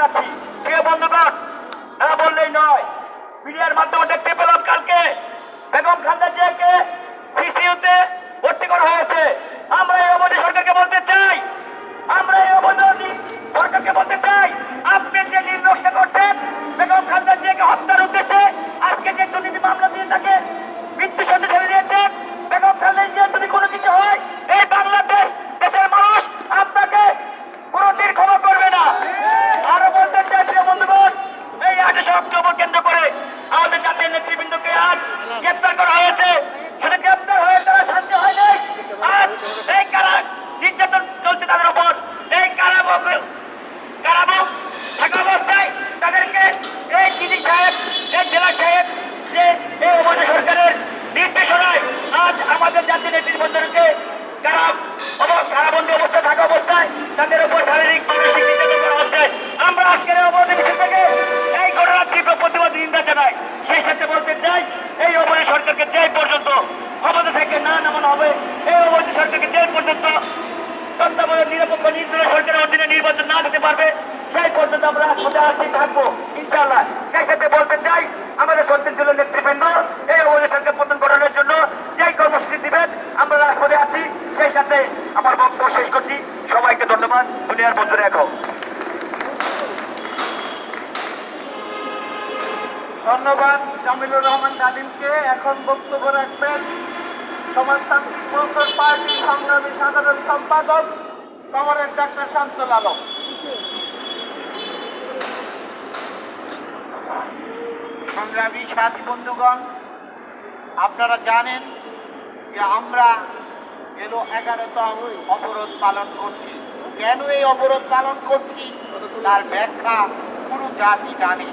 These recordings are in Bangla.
জানাচ্ছি প্রিয় বন্ধুগণ হ্যাঁ বললেই নয়, মিডিয়ার মাধ্যমে দেখতে পেলাম কালকে বেগম খালেদা জিয়াকে সিসিউতে ভর্তি করা হয়েছে। আমরা এই অবধি সরকারকে বলতে চাই, আমরা এই অবধি সরকারকে বলতে চাই, আপনি যে নির্দেশনা করছেন, বেগম খালেদা জিয়াকে হত্যার উদ্দেশ্যে আজকে যে দুর্নীতি মামলা দিয়ে তাকে মৃত্যু সঙ্গে ছেড়ে দিয়েছেন বেগম খালেদা জিয়া যদি কোনো কিছু হয় এই বাংলাদেশ দেশের মানুষ আপনাকে কোনোদিন ক্ষমা করবে না আরও বলতে চাই প্রিয় বন্ধুগণ এই আঠাশে অক্টোবর কেন্দ্র করে আমাদের জাতীয় নেতৃবৃন্দকে আজ গ্রেপ্তার করা হয়েছে। সেটা গ্রেপ্তার হয়ে তারা শান্তি হয় নাই আজ এই কারা নির্যাতন চলছে তাদের উপর এই কারাবক কারাবক থাকা অবস্থায় তাদেরকে এই ডিজি সাহেব, এই জেলা সাহেব, যে এই উপজেলা সরকারের নির্দেশনায় আজ আমাদের জাতীয় নেতৃবৃন্দকে থেকে না নামানো হবে। এই অবৈধ সরকারকে যে পর্যন্ত তত্ত্বাবধায়ক নিরপেক্ষ নির্দলীয় সরকারের অধীনে নির্বাচন না দিতে পারবে। সেই পর্যন্ত আমরা সোজা আসি থাকব ইনশাল্লাহ সেই সাথে বলতে চাই, আমাদের শ্রদ্ধাঞ্জল নেতৃবৃন্দ, এই অবৈধ সরকার পতন করানোর জন্য যেই কর্মসূচি দিবেন, আমরা রাজপথে আছি। সেই সাথে আমার বক্তব্য শেষ করছি। সবাইকে ধন্যবাদ। দুনিয়ার বন্ধু রেখো ধন্যবাদ, জামিলুর রহমান কাদিমকে এখন বক্তব্য রাখবেন সমাজতান্ত্রিক মঙ্গল পার্টি সংগ্রামী সাধারণ সম্পাদক কমরের ডাক্তার শামসুল আলম। সংগ্রামী সাথী বন্ধুগণ, আপনারা জানেন যে আমরা গেল এগারোতম অবরোধ পালন করছি। কেন এই অবরোধ পালন করছি? তার ব্যাখ্যা পুরো জাতি জানে।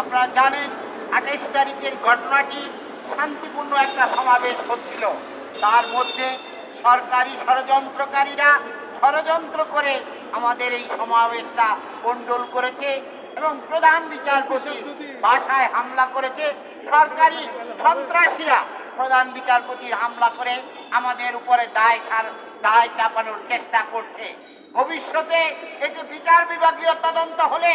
আপনারা জানেন আঠাইশ তারিখের ঘটনাটি শান্তিপূর্ণ একটা সমাবেশ হচ্ছিল। তার মধ্যে সরকারি ষড়যন্ত্রকারীরা ষড়যন্ত্র করে আমাদের এই সমাবেশটা কন্ট্রোল করেছে এবং প্রধান বিচারপতি বাসায় হামলা করেছে। সরকারি সন্ত্রাসীরা প্রধান বিচারপতির হামলা করে আমাদের উপরে দায় সার দায় চাপানোর চেষ্টা করছে। ভবিষ্যতে এটি বিচার বিভাগীয় তদন্ত হলে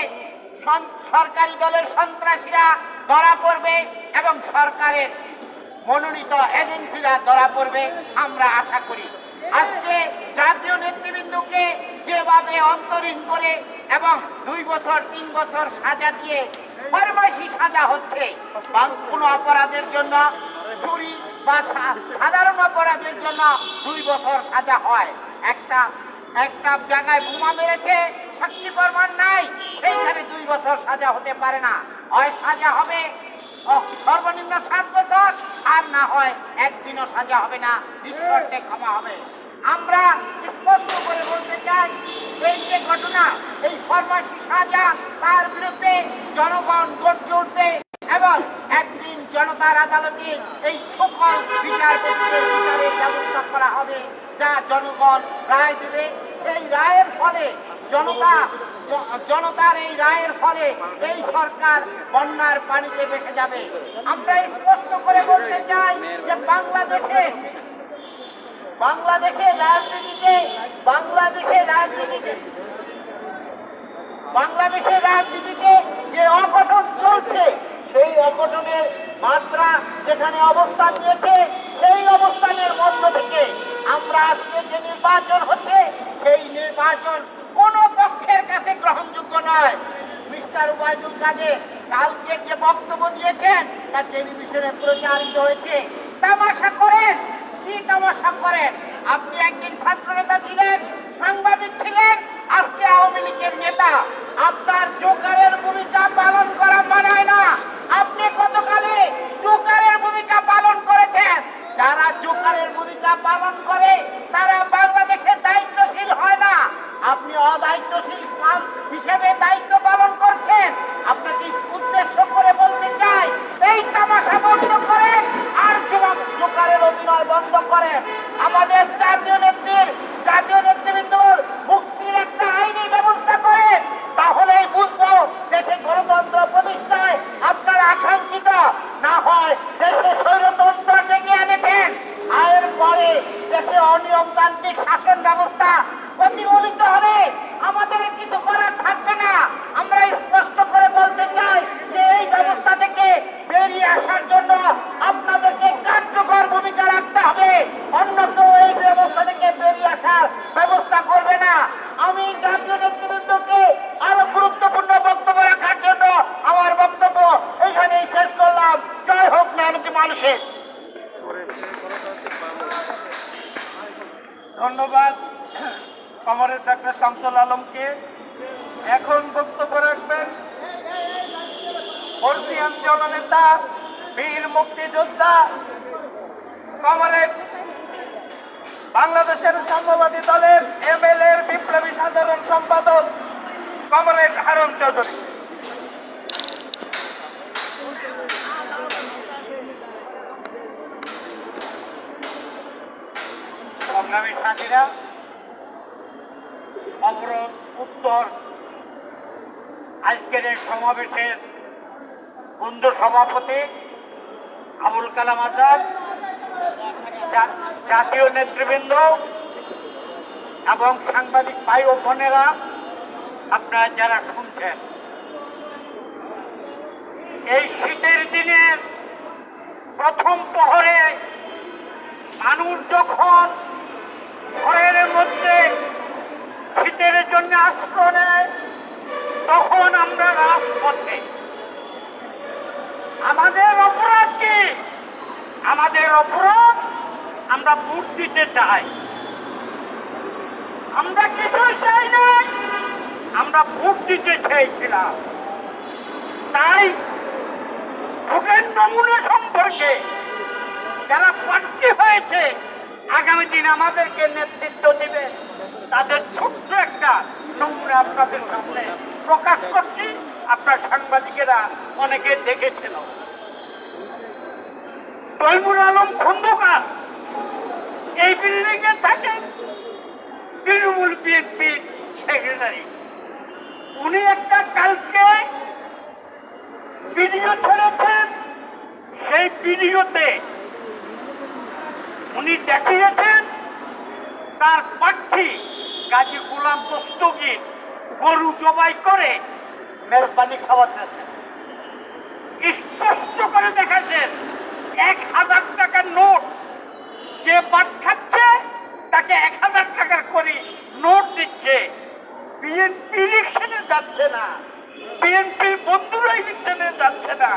সরকারি দলের সন্ত্রাসীরা ধরা পড়বে এবং সরকারের মনোনীত এজেন্সিরা ধরা পড়বে, আমরা আশা করি। আজকে জাতীয় নেতৃবৃন্দকে যেভাবে অন্তরীণ করে এবং দুই বছর, তিন বছর সাজা দিয়ে ফরমাসি সাজা হচ্ছে কোনো অপরাধের জন্য চুরি বা সাধারণ অপরাধের জন্য দুই বছর সাজা হয়। একটা একটা জায়গায় বোমা মেরেছে সাক্ষী প্রমাণ নাই। সেইখানে দুই বছর সাজা হতে পারে না। হয় সাজা হবে সর্বনিম্ন সাত বছর, আর না হয় একদিনও সাজা হবে না নিঃশর্তে ক্ষমা হবে। আমরা স্পষ্ট করে বলতে চাই, এই যে ঘটনা, এই ফরমাসি সাজা, তার বিরুদ্ধে জনগণ গর্জে উঠবে এবং একদিন জনতার আদালতে এই সকল বিচারপতিদের বিচারের ব্যবস্থা করা হবে, যা জনগণ রায় দেবে। সেই রায়ের ফলে জনতা, জনতার এই রায়ের ফলে এই সরকার বন্যার পানিতে বেঁচে যাবে। আমরা স্পষ্ট করে বলতে চাই যে বাংলাদেশে বাংলাদেশের রাজনীতিতে বাংলাদেশের রাজনীতিতে বাংলাদেশের রাজনীতিতে যে অঘটন চলছে, সেই অঘটনের মাত্রা যেখানে অবস্থান নিয়েছে, সেই অবস্থানের মধ্য থেকে আমরা আজকে যে নির্বাচন হচ্ছে, সেই নির্বাচন পক্ষের কাছে গ্রহণযোগ্য নয়। মিস্টার ওবায়দুল কাদের কালকে যে বক্তব্য দিয়েছেন, তা টেলিভিশনে প্রচারিত হয়েছে। তামাশা করেন, কি তামাশা করেন? আপনি একদিন ছাত্র নেতা ছিলেন, সাংবাদিক ছিলেন, আজকে আওয়ামী লীগের নেতা। আপনার জোকারের ভূমিকা পালন করা মানায় না। আপনি গতকালে জোকারের ভূমিকা পালন করেছেন। যারা জোকারের ভূমিকা পালন করে, তারা বাংলাদেশের দায়িত্বশীল হয় না আপনি অদায়িত্বশীল হিসেবে দায়িত্ব পালন করছেন আপনাকে উদ্দেশ্য করে বলতে চাই এই তামাশা বন্ধ করেন আর যুবক জোকারের অভিনয় বন্ধ করেন আমাদের জাতীয় নেত্রীর জাতীয় নেতৃবৃন্দর মুক্তির একটা আইনি ব্যবস্থা করেন তাহলেই বুঝব দেশে গণতন্ত্র প্রতিষ্ঠায় আপনার আকাঙ্ক্ষিত না হয় দেশে স্বৈরতন্ত্র ডেকে এনেছেন আয়ের পরে দেশে অনিয়মতান্ত্রিক শাসন ব্যবস্থা প্রতিফলিত হলে আমাদের কিছু করার থাকবে না আমরা ডক্টর শামসুল আলমকে এখন বক্তব্য রাখবেন বর্ষিয়ান জননেতা বীর মুক্তিযোদ্ধা কমরেড বাংলাদেশের সাম্যবাদী দলের এমএলএ বিপ্লবী সাধারণ সম্পাদক কমরেড হারুন চৌধুরী। উত্তর, আজকের এই সমাবেশের বন্ধু সভাপতি আবুল কালাম আজাদ জাতীয় নেতৃবৃন্দ এবং সাংবাদিক ভাই ও বোনেরা, আপনারা যারা শুনছেন। এই শীতের দিনের প্রথম প্রহরে মানুষ যখন ঘরের মধ্যে শীতের জন্য আশ্রয় নেয়, তখন আমরা রাজপথে আমাদের অপরাধ কি? আমাদের অপরাধ আমরা ভোট দিতে চাই। আমরা কিছু চাই না। আমরা ভোট দিতে চেয়েছিলাম তাই ভোটের নমুনা সম্পর্কে যারা প্রার্থী হয়েছে, আগামী দিন আমাদেরকে নেতৃত্ব দিবে। তাদের ছোট্ট একটা নমুনা আপনাদের সামনে প্রকাশ করছি। আপনার সাংবাদিকেরা অনেকে দেখেছিল। তৈমুর আলম খন্দকার, এই বিল্ডিং এ থাকেন তৃণমূল বিএনপি সেক্রেটারি। উনি একটা কালকে ভিডিও ছেড়েছেন সেই ভিডিওতে উনি দেখিয়েছেন তার প্রার্থী গাজী গুলাম দস্তগীর গরু জবাই করে মেজবানি খাওয়াতেছেন স্পষ্ট করে দেখাচ্ছেন এক হাজার টাকার নোট যে বাদ খাচ্ছে, তাকে এক হাজার টাকার করে নোট দিচ্ছে। বিএনপি ইলেকশনে যাচ্ছে না। বিএনপি বন্ধুরা ইলেকশনে যাচ্ছে না।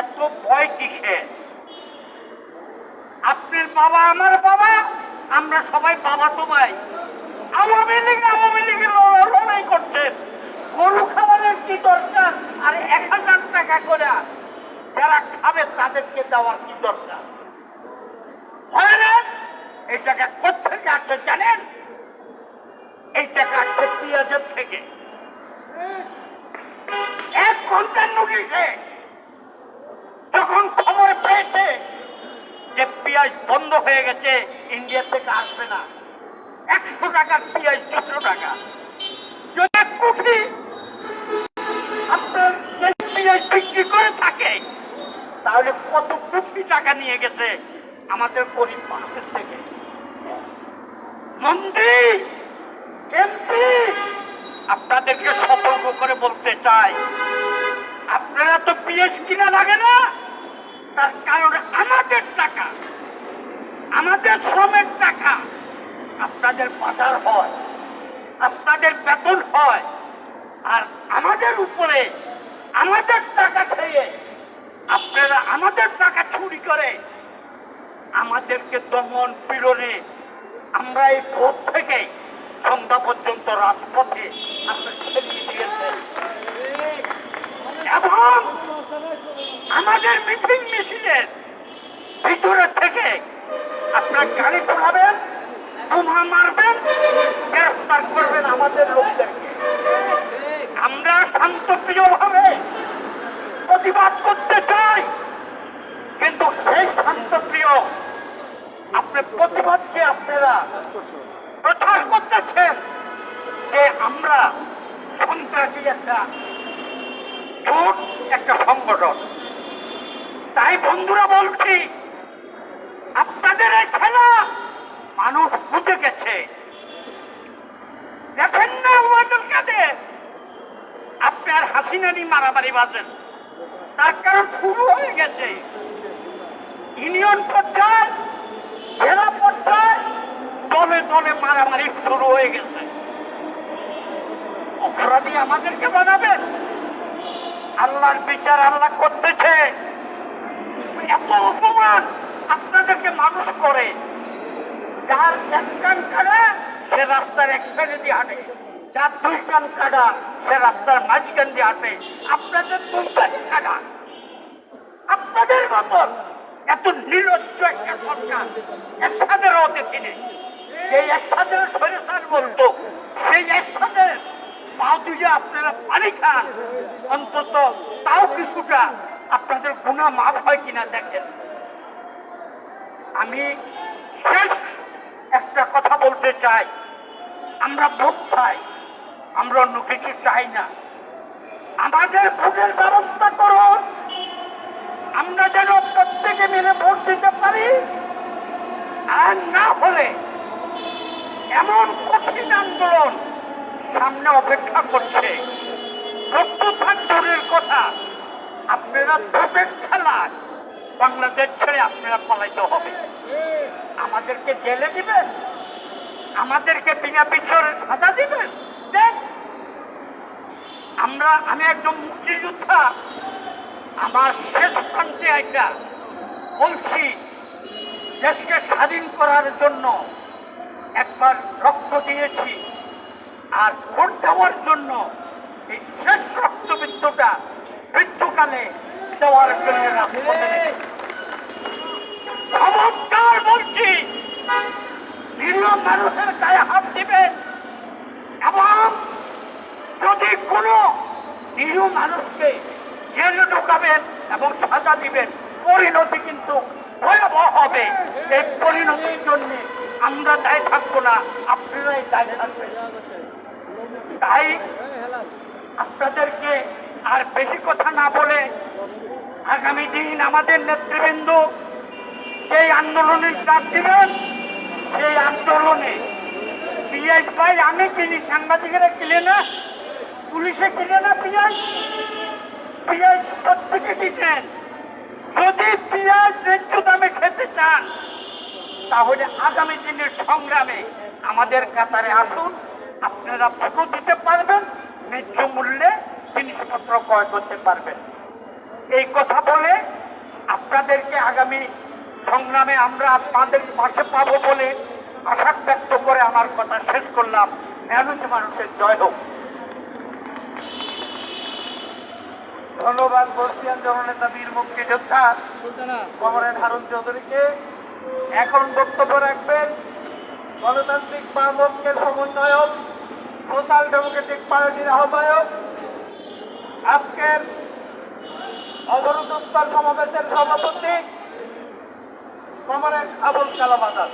এত ভয় কিসের? আপনার বাবা, আমার বাবা, আমরা সবাই বাবা তো ভাই। আওয়ামী লীগ, আওয়ামী লীগের লড়াই করছেন। গরু খাওয়ানোর কি দরকার? আর এক হাজার টাকা করে যারা খাবে তাদেরকে দেওয়ার কি দরকার? এই টাকা কোথেকে আসছে জানেন? এই টাকা আসছে পেঁয়াজের থেকে। এক ঘণ্টার নোটিশে যখন খবর পেয়েছে যে পেঁয়াজ বন্ধ হয়ে গেছে, ইন্ডিয়া থেকে আসবে না। একশো টাকার পেঁয়াজ, দুশো টাকা। যদি আপনার পেঁয়াজ বিক্রি করে থাকে। তাহলে কত কোটি টাকা নিয়ে গেছে আমাদের গরিব মানুষের থেকে? মন্ত্রী এমপি আপনাদেরকে সতর্ক করে বলতে চাই, আপনারা তো পিএস কিনা লাগে না, তার কারণ আমাদের টাকা, আমাদের শ্রমের টাকা আপনাদের বাজার হয়, আপনাদের বেতন হয়, আর আমাদের উপরে আমাদের টাকা খেয়ে আপনারা আমাদের টাকা চুরি করে আমাদেরকে দমন পীড়নে আমরা এই ভোট থেকে সন্ধ্যা পর্যন্ত রাজপথে দিয়েছেন এবং আমাদের মিটিং মিছিলের ভিতরে থেকে আপনার গাড়ি ঘোরাবেন বোমা মারবেন, গ্রেফতার করবেন আমাদের লোকদেরকে। আমরা শান্তপ্রিয় ভাবে প্রতিবাদ করতে চাই। কিন্তু সেই শান্তপ্রিয় আপনার প্রতিবাদকে আপনারা প্রচার করতেছেন যে আমরা সন্ত্রাসী একটা জোট, একটা সংগঠন। তাই বন্ধুরা বলছি আপনাদের এই খেলা মানুষ বুঝে গেছে দেখেন না ওয়াদুল কাদের আপনার হাসিনানি মারামারি বাজেন তার কারণ শুরু হয়ে গেছে। ইউনিয়ন পর্যায়ে, জেলা পর্যায়ে, দলে দলে মারামারি শুরু হয়ে গেছে। অপরাধী আমাদেরকে বানাবেন আল্লাহর বিচার আল্লাহ করতেছে। এত অপমান আপনাদেরকে মানুষ করে। যার এক কান খারাপ সে রাস্তার এক সাইডে দিয়ে হাঁটে। যার দুই কান কাটা সে রাস্তার মাঝখান দিয়ে হাঁটে। আপনাদের দুই কান কাটা আপনাদের মতন এত নির্লজ্জ একটা সরকার একসাথে অতিথি নেই সেই একসাথে সরেসার বলতো সেই একসাথে পা দুয়ে আপনারা পানি খান। অন্তত তাও কিছুটা আপনাদের গুণা মাফ হয় কিনা দেখেন। আমি শেষ একটা কথা বলতে চাই। আমরা ভোট চাই। আমরা অন্য কিছু চাই না। আমাদের ভোটের ব্যবস্থা করুন আমরা যেন প্রত্যেকে মিলে ভোট দিতে পারি। আর না হলে এমন কঠিন আন্দোলন সামনে অপেক্ষা করছে। প্রত্যুত্থান দূরের কথা আপনারা ভোটের খেলা। বাংলাদেশ ছেড়ে আপনারা পালাইতে হবে। আমাদেরকে জেলে দিবেন। আমাদেরকে বিনা পিছর সাজা দিবেন। দেন আমরা আমি একজন মুক্তিযোদ্ধা। আমার শেষ প্রান্তে আইটা বলছি, দেশকে স্বাধীন করার জন্য একবার রক্ত দিয়েছি, আর ভোট দেওয়ার জন্য এই শেষ রক্তবিন্দুটা মৃত্যুকালে দেওয়ার জন্য চমৎকার বলছি নিরীহ মানুষের গায়ে হাত দিবেন। এবং যদি কোনো নিরীহ মানুষকে জেলে ঢোকাবেন এবং সাজা দিবেন, পরিণতি কিন্তু ভয়াবহ হবে। এই পরিণতির জন্য আমরা দায় থাকব না, আপনারাই দায় থাকবেন। তাই আপনাদেরকে আর বেশি কথা না বলে আগামী দিন আমাদের নেতৃবৃন্দ সেই আন্দোলনের ডাক দিবেন, সেই আন্দোলনে পিয়াজ ভাই আমি কিনি। সাংবাদিকেরা কিনে না, পুলিশে কিনে না পিয়াজ? পিয়াজ প্রত্যেকে কিনেন? যদি পিয়াজ ন্যায্য দামে খেতে চান, তাহলে আগামী দিনের সংগ্রামে আমাদের কাতারে আসুন। আপনারা ভোট দিতে পারবেন ন্যায্য মূল্যে জিনিসপত্র ক্রয় করতে পারবেন। এই কথা বলে আপনাদেরকে আগামী সংগ্রামে আমরা আপনাদের পাশে পাবো বলে আশা ব্যক্ত করে আমার কথা শেষ করলাম। মানুষ মানুষের জয় হোক। ধন্যবাদ বর্ষিয়ান জননেতা বীর মুক্তিযোদ্ধা। কমরেড হারুন চৌধুরীকে এখন বক্তব্য রাখবেন গণতান্ত্রিক বামপক্ষের সমন্বয়ক সোশ্যাল ডেমোক্রেটিক পার্টির আহ্বায়ক আজকের অবরোধ উত্তর সমাবেশের সভাপতি কমরেড আবুল কালাম আজাদ।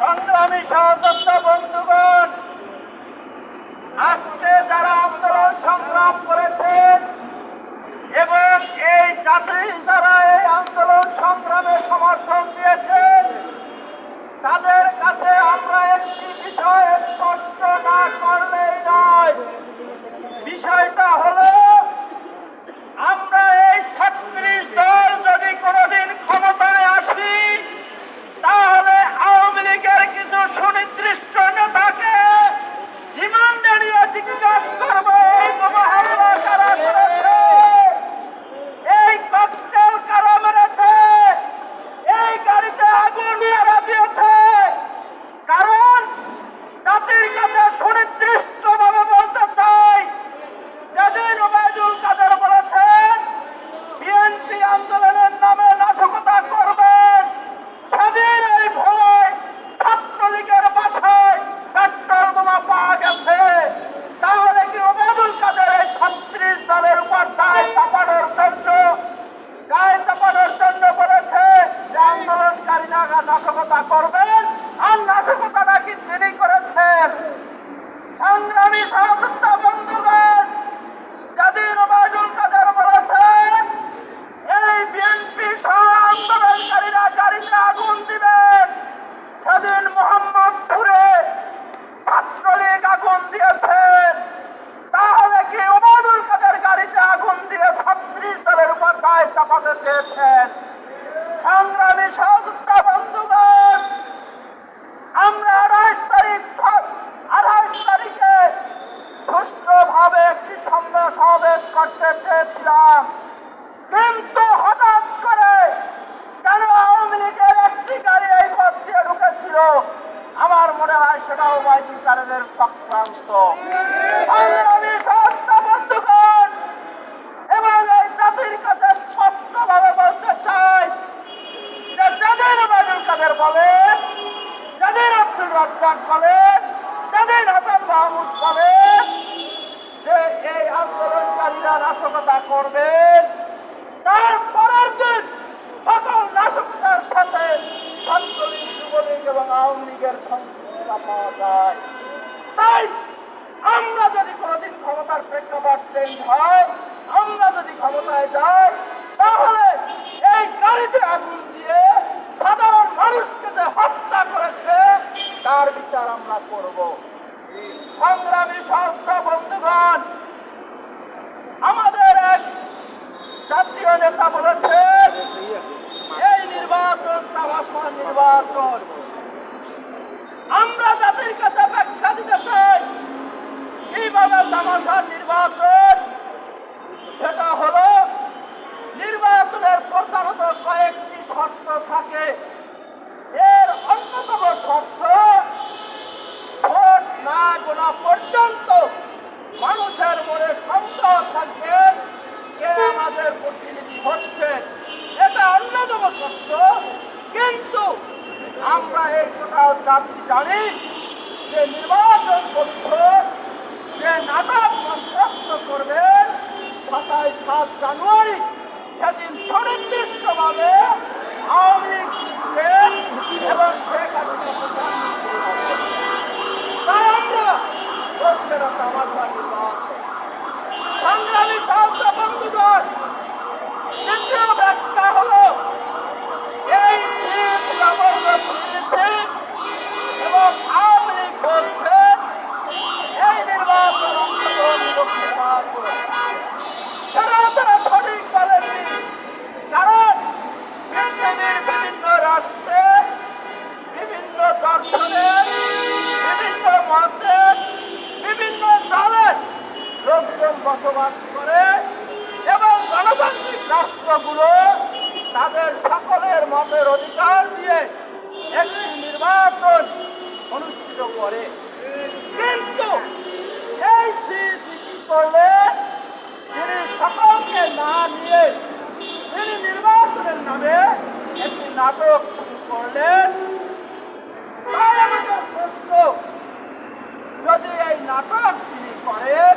সংগ্রামী বন্ধুগণ, আজকে যারা আন্দোলন সংগ্রাম করেছেন এবং এই যাত্রী যারা এই আন্দোলন সংগ্রামে সমর্থন দিয়েছেন, তাদের কাছে আমরা একটি বিষয় স্পষ্ট না করলেই নয়। বিষয়টা হলো আমরা এই ছত্রিশ দল যদি কোনোদিন ক্ষমতায় আসি তাহলে আওয়ামী লীগের কিছু সুনির্দিষ্ট নেতাকে রিমান্ডে নিয়ে জিজ্ঞাসা করব এই বোমা হামলা কারা করেছে এই ককটেল কারা মেরেছে এই গাড়িতে আগুন কারা দিয়েছে কারণ জাতির কাছে সুনির্দিষ্ট বিচার আমরা করব। সংগ্রামী সংস্থা বন্ধুগণ, আমাদের এক জাতীয় নেতা বলেছেন, এই নির্বাচন তামাশা নির্বাচন। আমরা জাতির কাছে ব্যাখ্যা দিতে চাই, কীভাবে তামাশা নির্বাচন? সেটা হলো, নির্বাচনের প্রধানত কয়েকটি শর্ত থাকে। এর অন্যতম শর্ত গোনা পর্যন্ত মানুষের মনে সন্দেহ থাকবে। কে আমাদের প্রতিনিধি হচ্ছে, এটা অন্যতম সত্য। কিন্তু আমরা এই কোথাও জাতি জানি যে নির্বাচন কমিশন যে নাটক মধ্যস্থ করবেন সাতাইশ সাত জানুয়ারি, সেদিন সুনির্দিষ্টভাবে আওয়ামী লীগ এবং শেখ হাসিনা সংগ্রামী সাহসা বন্ধুগণ দ্বিতীয় ব্যাখ্যা হলো এই এবং আওয়ামী লীগ বলছে নাটক শুরু করলেন, তাই যদি এই নাটক তিনি করেন,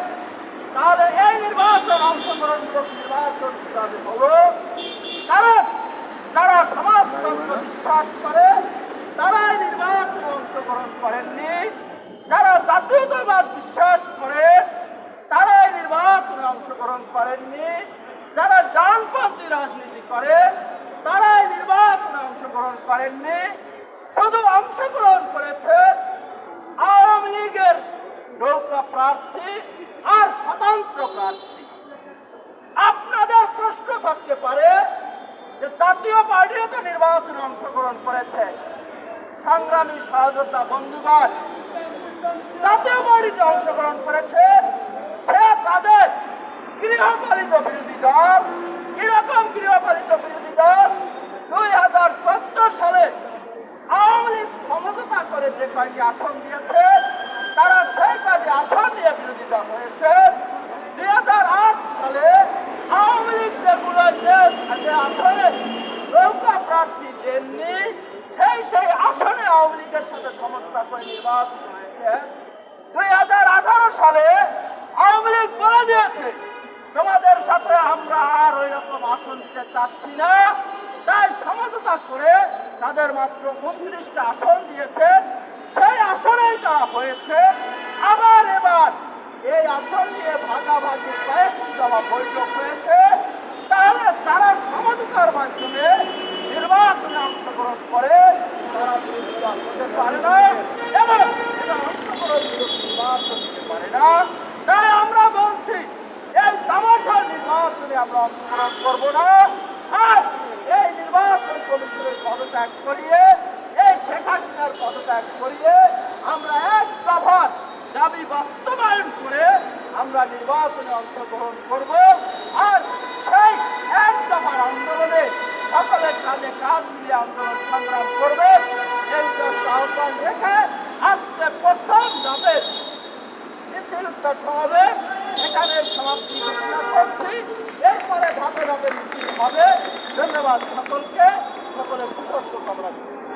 তাহলে এই নির্বাচন অংশগ্রহণমূলক নির্বাচন কীভাবে হলো? কারণ যারা সমাজতন্ত্র বিশ্বাস করে তারা এই নির্বাচনে অংশগ্রহণ করেননি। যারা জাতীয়তাবাদ বিশ্বাস করে তারা এই নির্বাচনে অংশগ্রহণ করেননি। যারা ডানপন্থী রাজনীতি করে তারা এই নির্বাচনে অংশগ্রহণ করেননি, শুধু অংশগ্রহণ করেছে আওয়ামী লীগের নৌকা প্রার্থী আর স্বতন্ত্র প্রার্থী। আপনাদের প্রশ্ন থাকতে পারে যে জাতীয় পার্টিও তো নির্বাচনে অংশগ্রহণ করেছে। সংগ্রামী সহযোদ্ধা বন্ধুগণ, জাতীয় পার্টিতে অংশগ্রহণ করেছে, সে তাদের গৃহপালিত বিরোধী দল, কীরকম গৃহপালিত বিরোধী দুই হাজার চোদ্দ সালে আওয়ামী লীগ সমঝোতা করে যে কয়টি আসন দিয়েছে, তারা সেই কয়টি আসন নিয়ে বিরোধিতা হয়েছে দুই হাজার আট সালে আওয়ামী লীগ যেগুলো যে আসনে নৌকা প্রার্থী দেননি, সেই সেই আসনে আওয়ামী লীগের সাথে সমঝোতা করে নির্বাচিত হয়েছে। দুই হাজার আঠারো সালে আওয়ামী লীগ বলে দিয়েছে, তোমাদের সাথে আমরা আর ওই রকম আসন দিতে চাচ্ছি না। তাই সমঝোতা করে তাদের মাত্র উনত্রিশটা আসন দিয়েছে। সেই আসনেই তা হয়েছে। আবার এবার এই আসন নিয়ে ভাগাভাগি কয়েকটি দফা বৈঠক হয়েছে। তাহলে তারা সমঝোতার মাধ্যমে নির্বাচনে অংশগ্রহণ করে, তারা বিরোধিতা করতে পারে না এবং এটা অংশগ্রহণ নির্বাচন দিতে পারে না। তাই আমরা বলছি, এই তামাশার নির্বাচনে আমরা অংশগ্রহণ করব না। আর নির্বাচন কমিশনের পদত্যাগ করিয়ে, এই শেখ হাসিনার পদত্যাগ করিয়ে আমরা এক দফার দাবি বাস্তবায়ন করে আমরা নির্বাচনে অংশগ্রহণ করব। আর সেই এক দফার আন্দোলনে সকলের কাজে কাজ মিলিয়ে আন্দোলন সংগ্রাম করবে। এই আহ্বান রেখে আজকে প্রথম ধাপের হবে। এখানে সমাপ্তি ঘোষণা করছি। এরপরে ধাপে ধাপে মিছিল হবে। ধন্যবাদ সকলকে। なかなか難しかったものです。